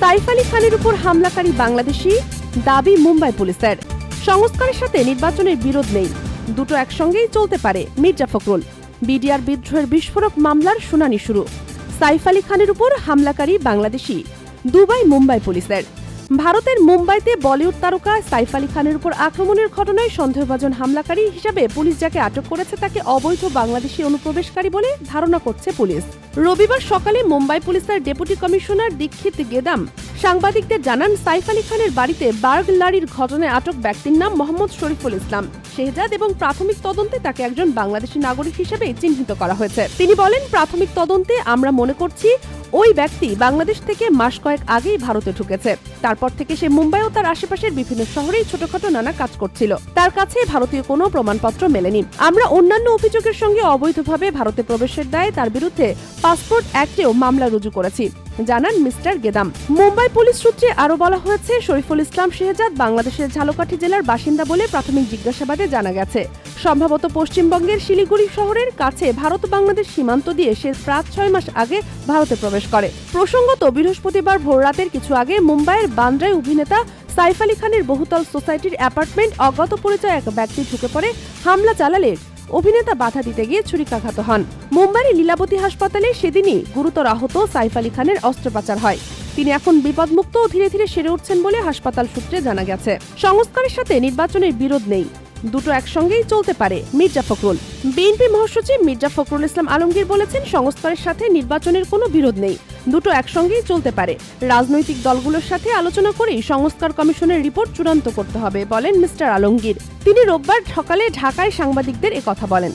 সাইফ আলী খানের উপর হামলাকারী বাংলাদেশি দাবি মুম্বাই পুলিশের। সংস্কারের সাথে নির্বাচনের বিরোধ নেই। দুটো একসঙ্গেই চলতে পারে মির্জা ফখরুল। বিডিআর বিদ্রোহের বিস্ফোরক মামলার শুনানি শুরু। সাইফ আলী খানের উপর হামলাকারী বাংলাদেশি দুবাই মুম্বাই পুলিশের। ভারতের মুম্বাইতে বলিউড তারকা সাইফ আলী খানের উপর আক্রমণের ঘটনায় সন্দেহভাজন হামলাকারী হিসাবে পুলিশ যাকে আটক করেছে তাকে অবৈধ বাংলাদেশি অনুপ্রবেশকারী বলে ধারণা করছে পুলিশ। রবিবার সকালে মুম্বাই পুলিশের ডেপুটি কমিশনার দীক্ষিত গেদাম সাংবাদিকদের জানান, সাইফ আলী খানের বাড়িতে বার্গলারির ঘটনায় আটক ব্যক্তির নাম মোহাম্মদ শরীফুল ইসলাম শেহজাদ এবং প্রাথমিক তদন্তে তাকে একজন বাংলাদেশি নাগরিক হিসেবে চিহ্নিত করা হয়েছে। তিনি বলেন, প্রাথমিক তদন্তে আমরা মনে করছি ওই ব্যক্তি বাংলাদেশ থেকে মাস কয়েক আগেই ভারতে ঢুকেছে। তারপর থেকে সে মুম্বাই ও তার আশেপাশের বিভিন্ন শহরেই ছোটখাটো নানা কাজ করছিল। তার কাছে ভারতীয় কোনো প্রমাণপত্র মেলেনি। আমরা অন্যান্য অভিযোগের সঙ্গে অবৈধভাবে ভারতে প্রবেশের দায়ে তার বিরুদ্ধে পাসপোর্ট অ্যাক্টেও মামলা রুজু করেছি, জানান মিস্টার গেদাম। মুম্বাই পুলিশ সূত্রে আরও বলা হয়েছে, শরীফুল ইসলাম শেহজাদ বাংলাদেশের ঝালকাঠি জেলার বাসিন্দা বলে প্রাথমিক জিজ্ঞাসাবাদে জানা গেছে। সম্ভবত পশ্চিমবঙ্গের শিলিগুড়ি শহরের কাছে ভারত বাংলাদেশ সীমান্ত দিয়ে সে প্রায় ছয় মাস আগে ভারতে প্রবেশ করে। প্রসঙ্গত, বৃহস্পতিবার ভোররাতের কিছু আগে মুম্বাইয়ের বান্দ্রায় অভিনেতা সাইফ আলী খানের বহুতল সোসাইটির অ্যাপার্টমেন্ট অজ্ঞাত পরিচয় এক ব্যক্তি ঢুকে পড়ে হামলা চালালে অভিনেতা বাধা দিতে গিয়ে ছুরিকাঘাত হন। মুম্বাইয়ের লীলাবতী হাসপাতালে সেদিনই গুরুতর আহত সাইফ আলী খানের অস্ত্রোপচার হয়। তিনি এখন বিপদমুক্ত ও ধীরে ধীরে সেরে উঠছেন বলে হাসপাতাল সূত্রে জানা গেছে। সংস্কারের সাথে নির্বাচনের বিরোধ নেই। দুটো একসঙ্গেই চলতে পারে মির্জা ফখরুল। বিএনপি মহাসচিব মির্জা ফখরুল ইসলাম আলমগীর বলেছেন, সংস্কারের সাথে নির্বাচনের কোনো বিরোধ নেই। দুটো একসঙ্গেই চলতে পারে। রাজনৈতিক দলগুলোর সাথে আলোচনা করেই সংস্কার কমিশনের রিপোর্ট চূড়ান্ত করতে হবে বলেন মিস্টার আলমগীর। তিনি রোববার সকালে ঢাকায় সাংবাদিকদের কথা বলেন।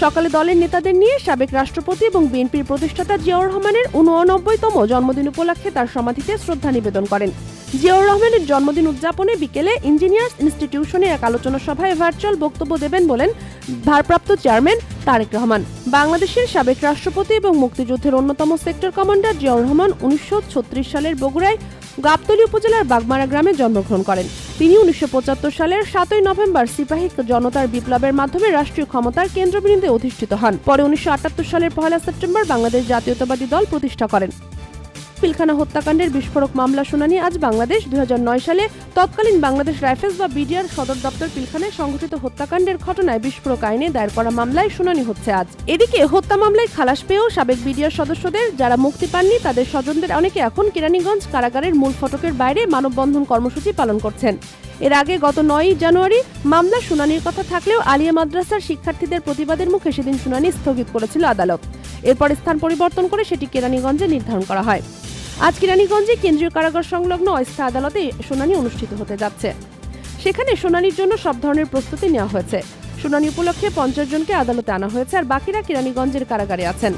সকালে দলের নেতাদের নিয়ে সাবেক রাষ্ট্রপতি এবং বিএনপির প্রতিষ্ঠাতা জিয়াউর রহমানের উননব্বইতম জন্মদিন উপলক্ষে তার সমাধিতে শ্রদ্ধা নিবেদন করেন। জিয়াউর রহমানের জন্মদিন উদযাপনে বিকেলে ইঞ্জিনিয়ার্স ইনস্টিটিউশনের এক আলোচনা সভায় ভার্চুয়াল বক্তব্য দেবেন বলেন ভারপ্রাপ্ত চেয়ারম্যান তারেক রহমান। বাংলাদেশের সাবেক রাষ্ট্রপতি এবং মুক্তিযুদ্ধের অন্যতম সেক্টর কমান্ডার জিয়াউর রহমান উনিশশো ছত্রিশ সালের বগুড়ায় গাবতলী উপজেলার বাগমারা গ্রামে জন্মগ্রহণ করেন। তিনি উনিশশো পঁচাত্তর সালের সাতই নভেম্বর সিপাহী জনতার বিপ্লবের মাধ্যমে রাষ্ট্রীয় ক্ষমতার কেন্দ্রবিন্দুতে অধিষ্ঠিত হন। পরে উনিশশো আটাত্তর সালের পহেলা সেপ্টেম্বর বাংলাদেশ জাতীয়তাবাদী দল প্রতিষ্ঠা করেন। পিলখানা হত্যাকাণ্ডের বিস্ফোরক মামলা শুনানি আজ বাংলাদেশ। দুই সালে তৎকালীন বাংলাদেশ রাইফেলস বা বিডিআর সদর দপ্তর পিলখানায় সংঘটিত হত্যাকাণ্ডের ঘটনায় বিস্ফোরক আইনে দায়ের করা মামলায় শুনানি হচ্ছে আজ। এদিকে হত্যা মামলায় খালাস পেয়েও সাবেক বিডিআর সদস্যদের যারা মুক্তি পাননি, তাদের স্বজনদের অনেকে এখন কেরানীগঞ্জ কারাগারের মূল ফটকের বাইরে মানববন্ধন কর্মসূচি পালন করছেন। এর আগে গত নয়ই জানুয়ারি মামলা শুনানির কথা থাকলেও আলিয়া মাদ্রাসার শিক্ষার্থীদের প্রতিবাদের মুখে সেদিন শুনানি স্থগিত করেছিল আদালত। এরপর স্থান পরিবর্তন করে সেটি কেরানীগঞ্জে নির্ধারণ করা হয়। আজ কেরানীগঞ্জে কেন্দ্রীয় কারাগার সংলগ্ন অস্থায়ী আদালতে শুনানি অনুষ্ঠিত হতে যাচ্ছে। সেখানে শুনানির জন্য সব ধরনের প্রস্তুতি নেওয়া হয়েছে। শুনানি উপলক্ষে পঞ্চাশ জনকে আদালতে আনা হয়েছে আর বাকিরা কেরানীগঞ্জের কারাগারে আছেন।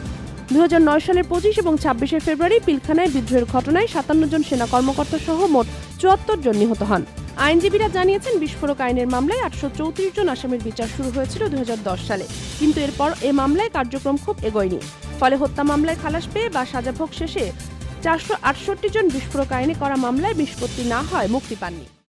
দুহাজার নয় সালের পঁচিশ এবং ছাব্বিশে ফেব্রুয়ারি পিলখানায় বিদ্রোহের ঘটনায় সাতান্ন জন সেনা কর্মকর্তা সহ মোট চুয়াত্তর জন নিহত হন। আইনজীবীরা জানিয়েছেন, বিস্ফোরক আইনের মামলায় আটশো চৌত্রিশ জন আসামির বিচার শুরু হয়েছিল দুই হাজার দশ সালে। কিন্তু এরপর এ মামলায় কার্যক্রম খুব এগোয়নি। ফলে হত্যা মামলায় খালাস পেয়ে বা সাজাভোগ শেষে চারশো আটষট্টি জন বিস্ফোরক আইনে করা মামলায় বিষ্পত্তি না হয় মুক্তি পাননি।